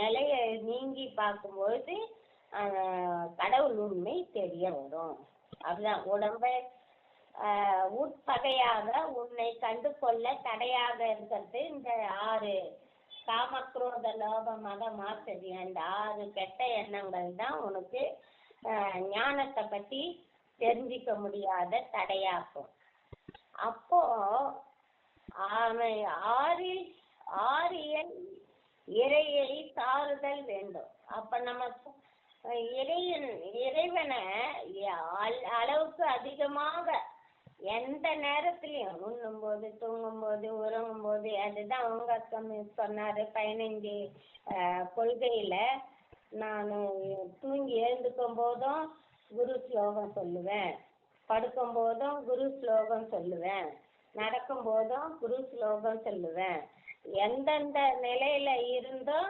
நிலையை நீங்கி பார்க்கும்பொழுது கடவுள் உண்மை தெரிய வரும். அதுதான் உடம்பை உட்பகையாக உன்னை கண்டு கொள்ள தடையாக இருக்கிறது. இந்த ஆறு காமக்ரோத லோப மத அந்த ஆறு கெட்ட எண்ணங்கள் தான் உனக்கு ஞானத்தை பற்றி தெரிஞ்சிக்க முடியாத தடையாகும். அப்போ அவன் ஆறு ஆரியன் இறையை தாறுதல் வேண்டும். அப்ப நம்ம இறையன் இறைவனை அல்- அளவுக்கு அதிகமாக எந்த நேரத்துலையும் உண்ணும்போது தூங்கும்போது உறங்கும்போது அதுதான் அவங்க அக்கா சொன்னாரு பதினஞ்சு கொள்கையில நான் தூங்கி எழுந்துக்கும் போதும் குரு ஸ்லோகம் சொல்லுவேன். படுக்கும் போதும் குரு ஸ்லோகம் சொல்லுவேன். நடக்கும் போதும் குரு ஸ்லோகம் சொல்லுவேன். எந்தெந்த நிலையில இருந்தோ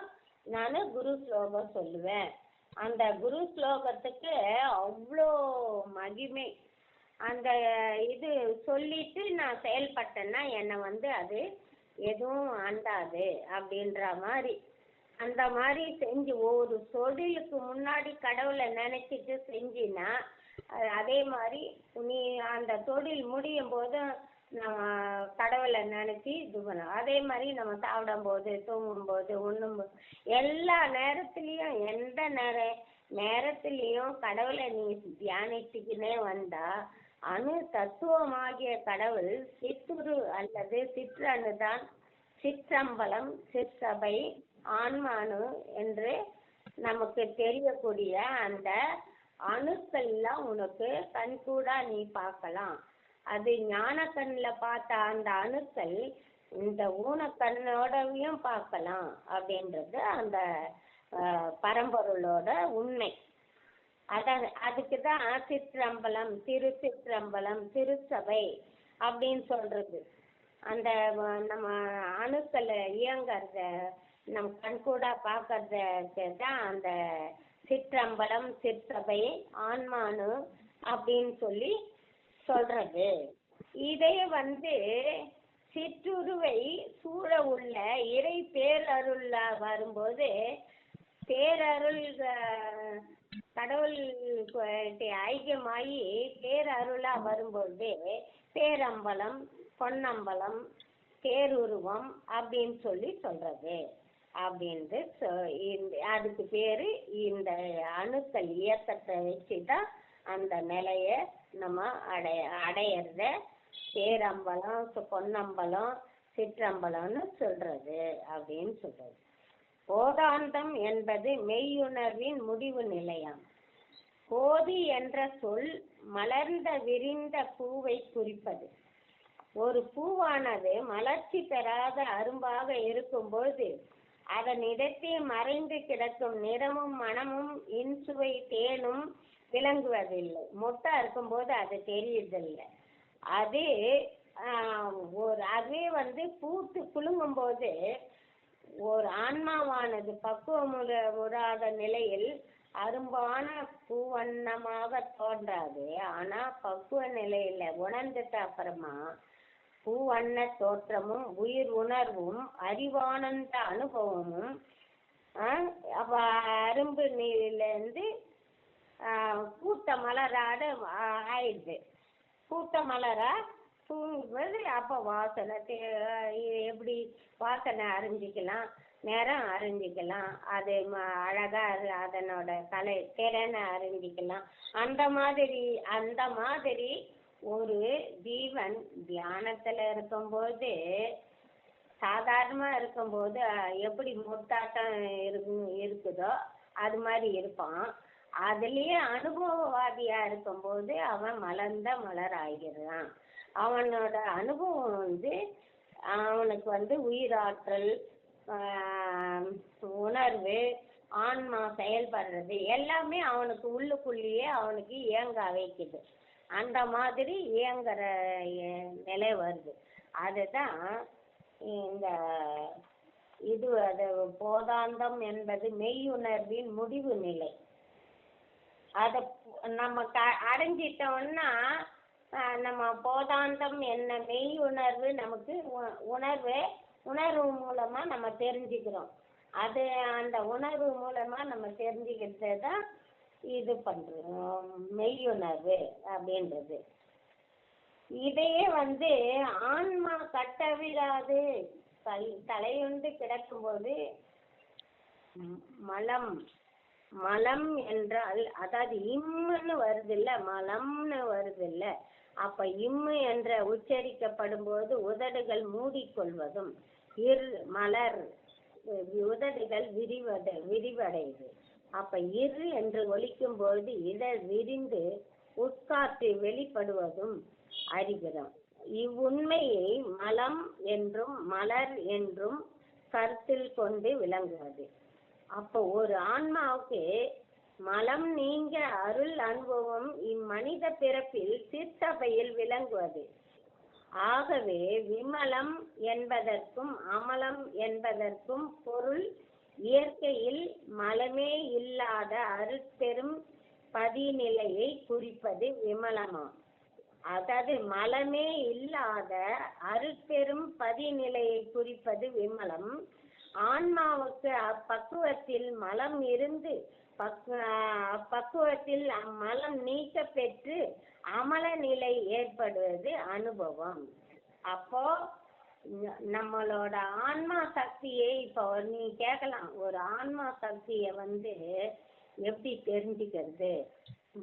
நான் குரு ஸ்லோகம் சொல்லுவேன். அந்த குரு ஸ்லோகத்துக்கு அவ்வளோ மகிமை. அந்த இது சொல்லிட்டு நான் செயல்பட்டேன்னா என்னை வந்து அது எதுவும் அண்டாது அப்படின்ற மாதிரி. அந்த மாதிரி செஞ்சு ஒரு தொழிலுக்கு முன்னாடி கடவுளை நினைச்சிட்டு செஞ்சினா அது அதே மாதிரி நீ அந்த தொழில் முடியும் போது நம்ம கடவுளை நினைச்சி இது பண்ணணும். அதே மாதிரி நம்ம சாப்பிடும் போது தூங்கும் போது உண்ணும் போது எல்லா நேரத்துலேயும் எந்த நேர நேரத்துலேயும் கடவுளை நீ தியானிச்சுக்கினே வந்தா அணு தத்துவமாகிய கடவுள் சிற்றுரு அல்லது சிற்றணு தான் சிற்றம்பலம் சிற்றபை ஆன்மானு என்று நமக்கு தெரியக்கூடிய அந்த அணுக்கள்லாம் உனக்கு கண்கூடா நீ பார்க்கலாம். அது ஞான கண்ணில் பார்த்த அந்த அணுக்கள் இந்த ஊனக்கண்ணோடவையும் பார்க்கலாம் அப்படின்றது அந்த பரம்பொருளோட உண்மை. அத அதுக்கு தான் சிற்றம்பலம் திருச்சிற்றம்பலம் திருச்சபை அப்படின்னு சொல்றது. அந்த நம்ம அணுக்களை இயங்கறத நம்ம கண்கூடா பார்க்கறதுக்கு தான் அந்த சிற்றம்பலம் சிற்றபை ஆன்மானு அப்படின்னு சொல்லி சொல்றது. இதை வந்து சிற்றுருவை சூழ உள்ள இறை பேரருள்ல வரும்போது பேரருள் கடவுள் ஐக்கியமாகி ஐக்கியமாயி பேரருளா வரும்போது பேரம்பலம் பொன்னம்பலம் பேருருவம் அப்படின்னு சொல்லி சொல்றது. அப்படின்ட்டு சொ- அதுக்கு பேரு இந்த அணுக்கள் இயக்கத்தை வச்சு தான் அந்த நிலைய நம்ம அடைய அடையிறத பேரம்பலம் பொன்னம்பலம் சிற்றம்பலம்னு சொல்றது அப்படின்னு சொல்றது. போதாந்தம் என்பது மெய்யுணர்வின் முடிவு நிலையம். போதி என்ற சொல் மலர்ந்த விரிந்த பூவை குறிப்பது. ஒரு பூவானது மலர்ச்சி பெறாத அரும்பாக இருக்கும்போது அதன் இடத்தே மறைந்து கிடக்கும் நிறமும் மனமும் இன்சுவை தேனும் விளங்குவதில்லை. மொட்டா இருக்கும்போது அது தெரியுதில்லை. அது ஒரு அதே வந்து பூத்து குலுங்கும்போது ஒரு ஆன்மாவானது பக்குவமுற உறாத நிலையில் அரும்பான பூவண்ணமாக தோன்றாது. ஆனா பக்குவ நிலையில உணர்ந்துட்ட அப்புறமா பூவண்ண தோற்றமும் உயிர் உணர்வும் அறிவானந்த அனுபவமும் அப்ப அரும்பு நீரிலேருந்து பூத்த மலராடு ஆயிடுது. பூத்த மலரா தூங்கும்போது அப்போ வாசனை தே- எப்படி வாசனை அறிஞ்சிக்கலாம் நிறம் அறிஞ்சிக்கலாம் அது ம- அழகா அது அதனோட கலை திறனை அறிஞ்சிக்கலாம். அந்த மாதிரி அந்த மாதிரி ஒரு ஜீவன் தியானத்துல இருக்கும்போது சாதாரணமா இருக்கும்போது எப்படி முத்தாட்டம் இருக்கு இருக்குதோ அது மாதிரி இருப்பான். அதுலயே அனுபவவாதியா இருக்கும்போது அவன் மலர்ந்த மலர் ஆகிறான் அவனோட அனுபவம் வந்து அவனுக்கு வந்து உயிராற்றல் உணர்வு ஆன்மா செயல்படுறது எல்லாமே அவனுக்கு உள்ளுக்குள்ளேயே அவனுக்கு இயங்க வைக்குது. அந்த மாதிரி இயங்குற நிலை வருது. அதுதான் இந்த இது அது போதாந்தம் என்பது மெய்யுணர்வின் முடிவு நிலை. அதை நம்ம க அடைஞ்சிட்டோம்னா நம்ம போதாந்தம் என்ன மெய் உணர்வு நமக்கு உ- உணர்வு உணர்வு மூலமா நம்ம தெரிஞ்சுக்கிறோம். அது அந்த உணர்வு மூலமா நம்ம தெரிஞ்சுக்கிறது தான் இது பண்றோம். மெய்யுணர்வு அப்படின்றது. இதையே வந்து ஆன்மா கட்டவிடாது தல் தலையுண்டு கிடக்கும்போது மலம் மலம் என்றால் அதாவது இம்முன்னு வருது இல்ல மலம்னு வருது இல்ல அப்ப இம்மு என்ற உச்சரிக்கப்படும் போது உதடுகள் மூடிக்கொள்வதும் இர் மலர் உதடுகள் விரிவடை விரிவடையுது. அப்ப இரு என்று ஒலிக்கும் பொழுது இதழ் விரிந்து உட்காற்று வெளிப்படுவதும் அறிகிறோம். இவ்வுண்மையை மலம் என்றும் மலர் என்றும் கருத்தில் கொண்டு விளங்குவது. அப்போ ஒரு ஆன்மாவுக்கு மலம் நீங்க அருள் அனுபவம் இம்மனித பிறப்பில் சித்தபையில் விளங்குவது. ஆகவே விமலம் என்பதற்கும் அமலம் என்பதற்கும் பொருள் இயற்கையில் மலமே இல்லாத அருட்பெரும் பதிநிலையை குறிப்பது விமலமாம் அதாவது மலமே இல்லாத அருட்பெரும் பதிநிலையை குறிப்பது விமலம். ஆன்மாவுக்கு அப்பக்குவத்தில் மலம் இருந்து அப்பக்குவத்தில் அம்மலம் நீக்க பெற்று அமல நிலை ஏற்படுவது அனுபவம். அப்போ நம்மளோட ஆன்மா சக்தியை இப்போ நீ கேட்கலாம் ஒரு ஆன்மா சக்தியை வந்து எப்படி தெரிஞ்சுக்கிறது?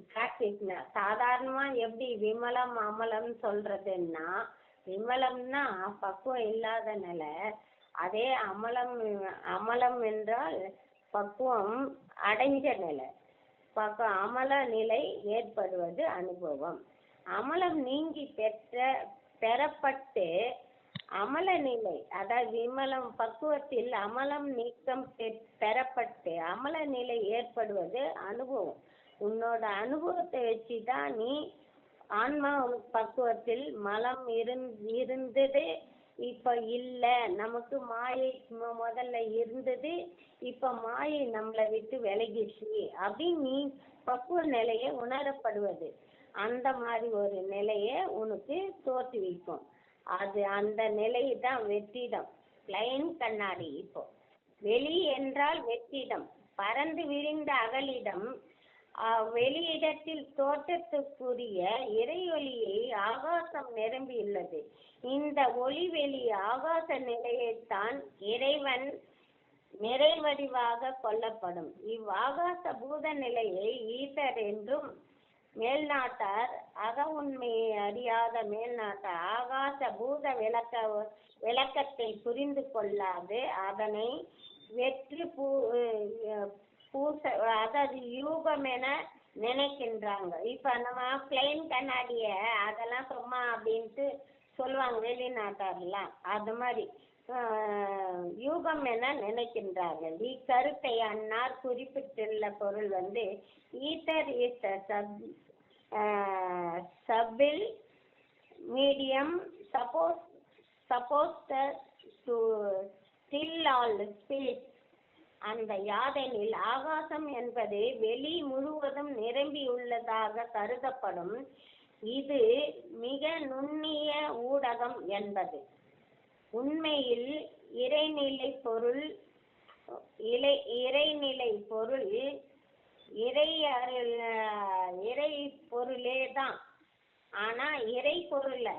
பிராக்டிஸ்னா சாதாரணமா எப்படி விமலம் அமலம் சொல்றதுன்னா விமலம்னா பக்குவம் இல்லாத நிலை அதே அமலம் அமலம் என்றால் பக்குவம் அடைஞ்ச நிலை. பக்க அமல நிலை ஏற்படுவது அனுபவம். அமலம் நீங்கி பெற்ற பெறப்பட்டு அமல நிலை அதாவது விமலம் பக்குவத்தில் அமலம் நீக்கம் பெறப்பட்டு அமல நிலை ஏற்படுவது அனுபவம். உன்னோட அனுபவத்தை வச்சு தான் நீ ஆன்மா பக்குவத்தில் மலம் இருந் இருந்தது இப்ப இல்ல நமக்கு மாயை முதல்ல இருந்தது இப்ப மாயை நம்மளை விட்டு விலகிடுச்சு அப்படின்னு நீ பக்குவ நிலையை உணரப்படுவது. அந்த மாதிரி ஒரு நிலையை உனக்கு தோற்றுவிக்கும் அது அந்த நிலை தான் வெற்றிடம். பிளைன் கண்ணாடி இப்போ. வெளி என்றால் வெற்றிடம். பறந்து விரிந்த அகலிடம். வெளியிடத்தில் தோற்றத்துக்குரிய இறையொளியை ஆகாசம் நிரம்பியுள்ளது இந்த ஒளிவெளி ஆகாச நிலையைத்தான் இறைவன் நிறைவடிவாக கொள்ளப்படும். இவ்வாகாச பூத நிலையை ஈசர் என்றும் மேல்நாட்டார் அக உண்மையை அறியாத மேல்நாட்டார் ஆகாச பூத விளக்க விளக்கத்தை புரிந்து கொள்ளாது அதனை வெற்றி பூ பூச அதாவது யூகம் என நினைக்கின்றாங்க. இப்ப நம்ம பிளைன் கண்ணாடிய அதெல்லாம் சும்மா அப்படின்ட்டு சொல்லுவாங்க வெளிநாட்டாரெல்லாம் அது மாதிரி. யூகம் என நினைக்கின்றார்கள். இக்கருத்தை அன்னார் குறிப்பிட்டுள்ள பொருள் வந்து ether is sub சப்பில் medium suppose suppose to still all speech அந்த யாதெனில் ஆகாசம் என்பது வெளி முழுவதும் நிரம்பியுள்ளதாக கருதப்படும். இது மிக நுண்ணிய ஊடகம் என்பது. உண்மையில் இறைநிலை பொருள் இலை இறைநிலை பொருள் இறை அருள் இறை பொருளே தான். ஆனா இறை பொருளை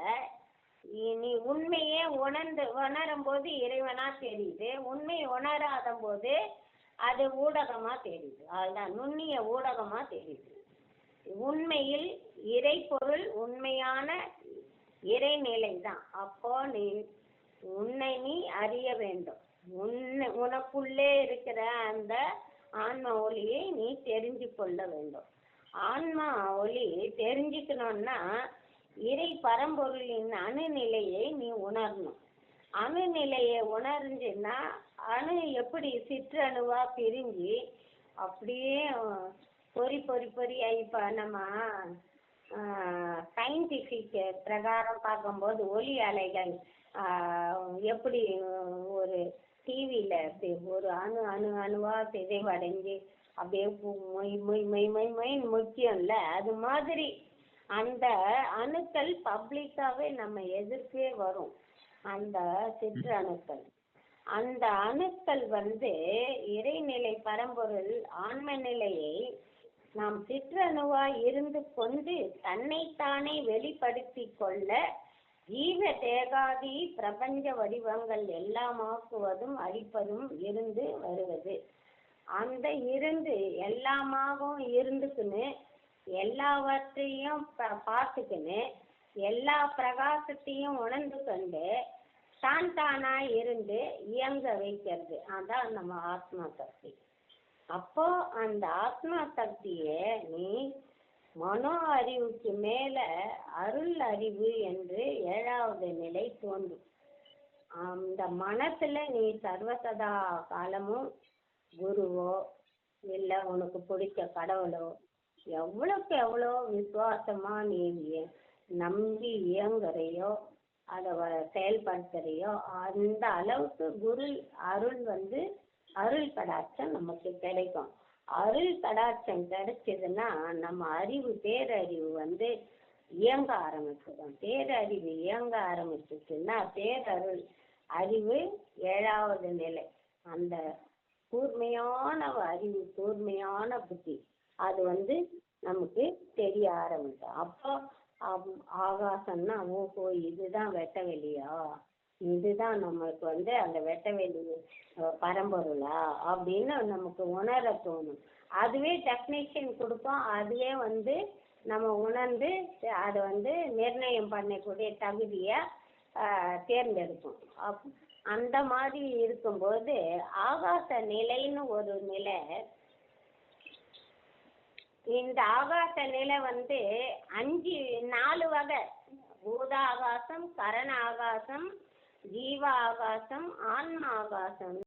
நீ உண்மையே உணர்ந்து உணரும் போது இறைவனா தெரியுது. உண்மை உணராத போது அது ஊடகமா தெரியுது. அதுதான் நுண்ணிய ஊடகமா தெரியுது. உண்மையில் இறை பொருள் உண்மையான இறைநிலை தான் அப்போ நீ உன்னை நீ அறிய வேண்டும். உன்னை உனக்குள்ளே இருக்கிற அந்த ஆன்ம ஒளியை நீ தெரிஞ்சு கொள்ள வேண்டும். ஆன்மா ஒளி தெரிஞ்சுக்கணும்னா இறை பரம்பொருளின் அணுநிலையை நீ உணரணும். அணு நிலையை உணர்ந்துன்னா அணு எப்படி சிற்றணுவா பிரிஞ்சு அப்படியே பொறி பொறி பொறியா இப்போ நம்ம சயின்டிஃபிக் பிரகாரம் பார்க்கும்போது ஒலி அலைகள் எப்படி ஒரு டிவியில் ஒரு அணு அணு அணுவா சிதைவடைஞ்சு அப்படியே மொய் மொய் மொய் மொய் மொய்ன்னு முக்கியம்ல அது மாதிரி அந்த அணுக்கள் பப்ளிக்காவே நம்ம எதிர்க்கே வரும். அந்த சிற்று அணுக்கள். அந்த அணுக்கள் வந்து இறைநிலை பரம்பொருள் ஆன்ம நிலையை நாம் சிற்றணுவாய் இருந்து கொண்டு தன்னைத்தானே வெளிப்படுத்தி கொள்ள ஜீவ தேகாதி பிரபஞ்ச வடிவங்கள் எல்லாமாக்குவதும் அழிப்பதும் இருந்து வருவது. அந்த இருந்து எல்லாமாகவும் இருந்துக்குன்னு எல்லாவற்றையும் ப- பார்த்துக்கின்னு எல்லா பிரகாசத்தையும் உணர்ந்து கொண்டு தான் தானா இருந்து இயங்க வைக்கிறது. அதான் நம்ம ஆத்மா சக்தி. அப்போ அந்த ஆத்மா சக்தியை நீ மனோ அறிவுக்கு மேல அருள் அறிவு என்று ஏழாவது நிலை தோன்றும். அந்த மனசுல நீ சர்வசதா காலமும் குருவோ இல்லை உனக்கு பிடிச்ச கடவுளோ எவ்வளோக்கு எவ்வளோ விசுவாசமா நீ நம்பி இயங்குறையோ அதை வ- அந்த அளவுக்கு குரு அருள் வந்து அருள் கடாட்சம் நமக்கு கிடைக்கும். அருள் கடாட்சம் கிடைச்சதுன்னா நம்ம அறிவு பேரறிவு வந்து இயங்க ஆரம்பிச்சிடும். பேரறிவு இயங்க ஆரம்பிச்சிச்சுன்னா பேரருள் அறிவு ஏழாவது நிலை. அந்த கூர்மையான அறிவு கூர்மையான புத்தி அது வந்து நமக்கு தெரிய ஆரம்பிக்கும். அப்போ ஆகாசம்னா ஓஹோ இதுதான் வெட்ட வெளியா இதுதான் நம்மளுக்கு வந்து அந்த வெட்ட வெளி பரம்பொருளா? அப்படின்னு நமக்கு உணர தோணும். அதுவே டெக்னீஷியன் கொடுக்கும் அதுவே வந்து நம்ம உணர்ந்து அதை வந்து நிர்ணயம் பண்ணக்கூடிய தகுதியை தேர்ந்தெடுக்கும் அப் அந்த மாதிரி இருக்கும்போது ஆகாச நிலைன்னு ஒரு நிலை இந்த ஆகாச நிலை வந்து அஞ்சு நாலு வகை. பூத ஆகாசம் கரண ஆகாசம் ஜீவ ஆகாசம் ஆன்ம ஆகாசம்